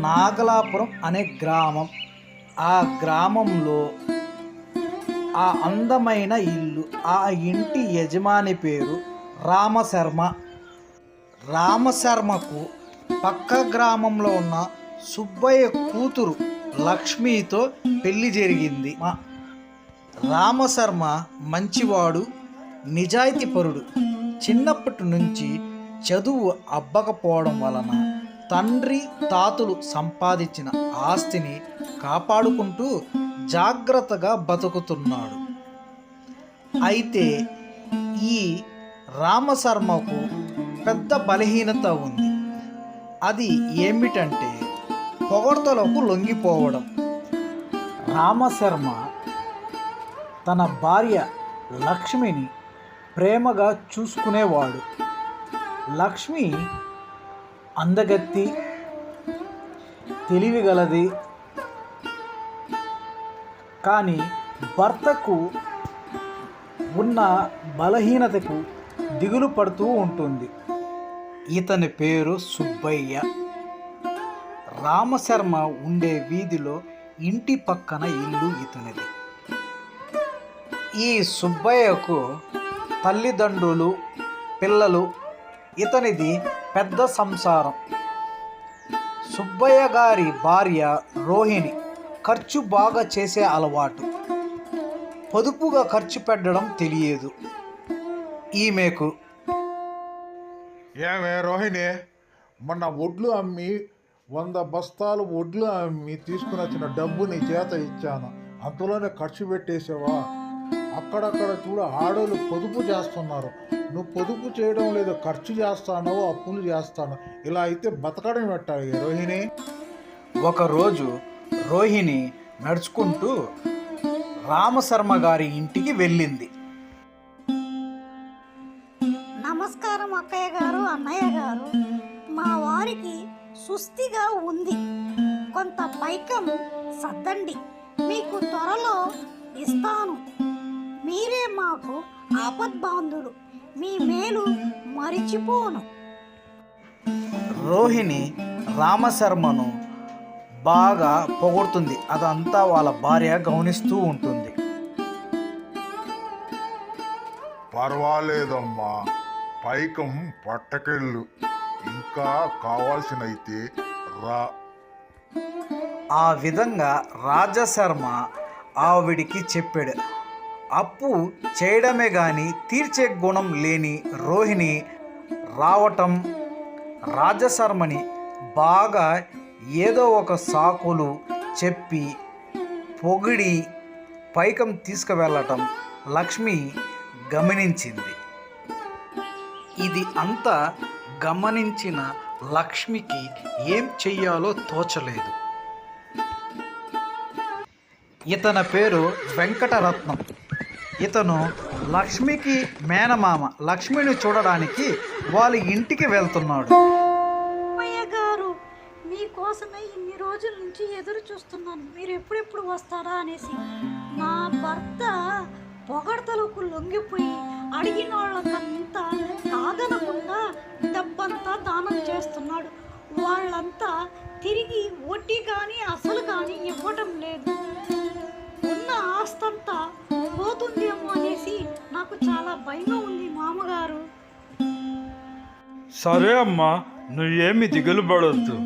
నాగలాపురం అనే గ్రామం. ఆ గ్రామంలో ఆ అందమైన ఇల్లు ఆ ఇంటి యజమాని పేరు రామశర్మ. రామశర్మకు పక్క గ్రామంలో ఉన్న సుబ్బయ్య కూతురు లక్ష్మితో పెళ్ళి జరిగింది. మా రామశర్మ మంచివాడు నిజాయితీపరుడు. చిన్నప్పటి నుంచి చదువు అబ్బకపోవడం వలన తండ్రి తాతలు సంపాదించిన ఆస్తిని కాపాడుకుంటూ జాగ్రత్తగా బతుకుతున్నాడు. అయితే ఈ రామశర్మకు పెద్ద బలహీనత ఉంది. అది ఏమిటంటే పొగడ్తలకు లొంగిపోవడం. రామశర్మ తన భార్య లక్ష్మిని ప్రేమగా చూసుకునేవాడు. లక్ష్మి అందగత్తి తెలివిగలది. కానీ భర్తకు ఉన్న బలహీనతకు దిగులు పడుతూ ఉంటుంది. ఇతని పేరు సుబ్బయ్య. రామశర్మ ఉండే వీధిలో ఇంటి పక్కన ఇల్లు ఇతనిది. ఈ సుబ్బయ్యకు తల్లిదండ్రులు పిల్లలు ఇతనిది పెద్ద సంసారం. సుబ్బయ్య గారి భార్య రోహిణి ఖర్చు బాగా చేసే అలవాటు. పొదుపుగా ఖర్చు పెట్టడం తెలియదు. ఈమెకు ఏమే రోహిణి మొన్న ఒడ్లు అమ్మి వంద బస్తాలు ఒడ్లు అమ్మి తీసుకుని వచ్చిన డబ్బు నీ చేత ఇచ్చాను. అంతలోనే ఖర్చు పెట్టేసావా అక్కడక్కడ చూడ ఆడోళ్ళు పొదుపు చేస్తున్నారు. నువ్వు పొదుపు చేయడం లేదు ఖర్చు చేస్తానో అప్పులు చేస్తాను. ఇలా అయితే బతకడం పెట్టాలి రోహిణి? ఒకరోజు రోహిణి నడుచుకుంటూ రామశర్మ గారి ఇంటికి వెళ్ళింది. నమస్కారం అక్కయ్య గారు అన్నయ్య గారు. మా వారికి సుస్థిగా ఉంది. కొంత పైకం సర్దండి. మీకు త్వరలో ఇస్తాను. మీరే మాకు ఆపద్బాంధుడు మీ మేలు మరిచిపోను. రోహిణి రామశర్మను బాగా పొగుడుతుంది. అదంతా వాళ్ళ భార్య గమనిస్తూ ఉంటుంది. పర్వాలేదమ్మా. పైకం పట్టకెళ్ళు. ఇంకా కావాల్సినైతే రా. ఆ విధంగా రాజశర్మ ఆవిడికి చెప్పాడు. అప్పు చేయడమే గాని తీర్చే గుణం లేని రోహిణి రావటం రాజశర్మని బాగా ఏదో ఒక సాకులు చెప్పి పొగిడి పైకం తీసుకువెళ్ళటం లక్ష్మి గమనించింది. ఇది అంతా గమనించిన లక్ష్మికి ఏం చెయ్యాలో తోచలేదు. ఇతని పేరు వెంకటరత్నం. ఇతను లక్ష్మికి మేనమామ లక్ష్మిని చూడడానికి వాళ్ళ ఇంటికి వెళ్తున్నాడు. గారు మీకోసమే ఇన్ని రోజుల నుంచి ఎదురు చూస్తున్నాను. మీరు ఎప్పుడెప్పుడు వస్తారా అనేసి. నా భర్త పొగడతలకు లొంగిపోయి అడిగిన వాళ్ళకంతా కాదనకుండా డబ్బంతా దానం చేస్తున్నాడు. వాళ్ళంతా తిరిగి వడ్డీ కానీ అసలు కానీ ఇవ్వటం లేదు. ఉన్న ఆస్తంతా పోతుందేమో అనేసి నాకు చాలా భయంగా ఉంది మామగారు. సరే అమ్మా నువ్వేమి దిగులు పడొద్దు.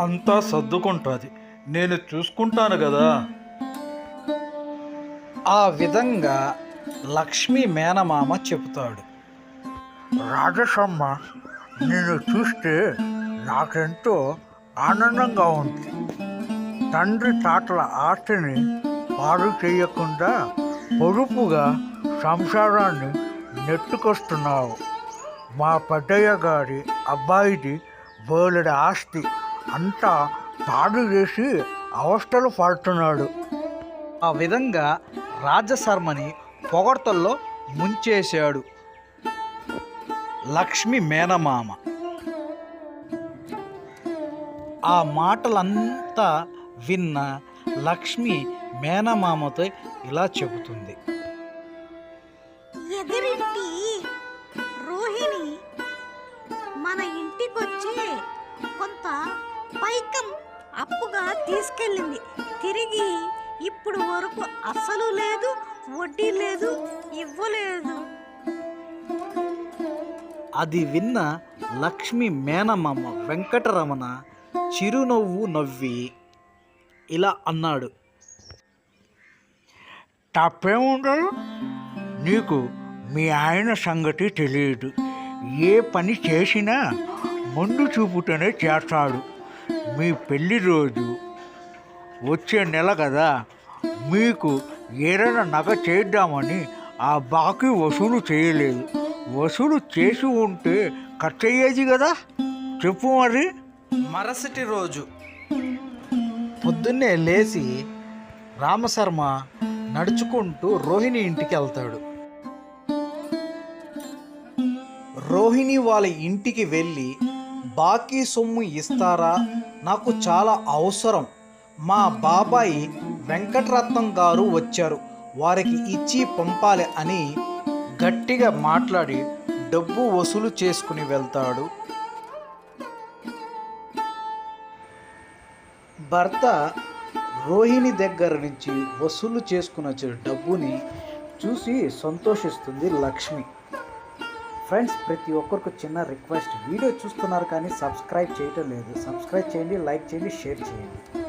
అంతా సర్దుకుంటుంది. నేను చూసుకుంటాను కదా. ఆ విధంగా లక్ష్మి మేనమామ చెబుతాడు. రాజసమ్మ నిన్ను చూస్తే నాకెంతో ఆనందంగా ఉంది. తండ్రి తాతల ఆస్తిని పాడు చేయకుండా పొదుపుగా సంసారాన్ని నెట్టుకొస్తున్నావు. మా పెద్దయ్య గారి అబ్బాయిది బోలెడు ఆస్తి అంతా పాడు చేసి అవస్థలు పడుతున్నాడు. ఆ విధంగా రాజశర్మని పొగడ్తల్లో ముంచేశాడు. లక్ష్మి మేనమామ. ఆ మాటలంతా విన్న లక్ష్మి మేనమామతో ఇలా చెబుతుంది. ఎదిరింటి రోహిణి మన ఇంటికొచ్చి కొంత పైకం అప్పుగా తీసుకెళ్ళింది. తిరిగి ఇప్పుడు వరకు అసలు లేదు వడ్డీ లేదు ఇవ్వలేదు. అది విన్న లక్ష్మి మేనమామ వెంకటరమణ చిరునవ్వు నవ్వి ఇలా అన్నాడు. తప్పేముండదు నీకు మీ ఆయన సంగతి తెలియదు. ఏ పని చేసినా ముందు చూపుతూనే చేస్తాడు. మీ పెళ్ళి రోజు వచ్చే నెల కదా మీకు ఏదైనా నగ చేద్దామని ఆ బాకీ వసూలు చేయలేదు. వసూలు చేసి ఉంటే ఖర్చు అయ్యేది కదా? చెప్పు మరి. మరుసటి రోజు పొద్దున్నే లేచి రామశర్మ నడుచుకుంటూ రోహిణి ఇంటికి వెళ్తాడు. రోహిణి వాళ్ళ ఇంటికి వెళ్ళి బాకీ సొమ్ము ఇస్తారా? నాకు చాలా అవసరం. మా బాబాయి వెంకటరత్నం గారు వచ్చారు. వారికి ఇచ్చి పంపాలి అని గట్టిగా మాట్లాడి డబ్బు వసూలు చేసుకుని వెళ్తాడు. భర్త రోహిణి దగ్గర నుంచి వసూలు చేసుకుని వచ్చిన డబ్బుని చూసి సంతోషిస్తుంది లక్ష్మి. ఫ్రెండ్స్ ప్రతి ఒక్కరికి చిన్న రిక్వెస్ట్. వీడియో చూస్తున్నారు కానీ సబ్స్క్రైబ్ చేయటం లేదు. సబ్స్క్రైబ్ చేయండి లైక్ చేయండి షేర్ చేయండి.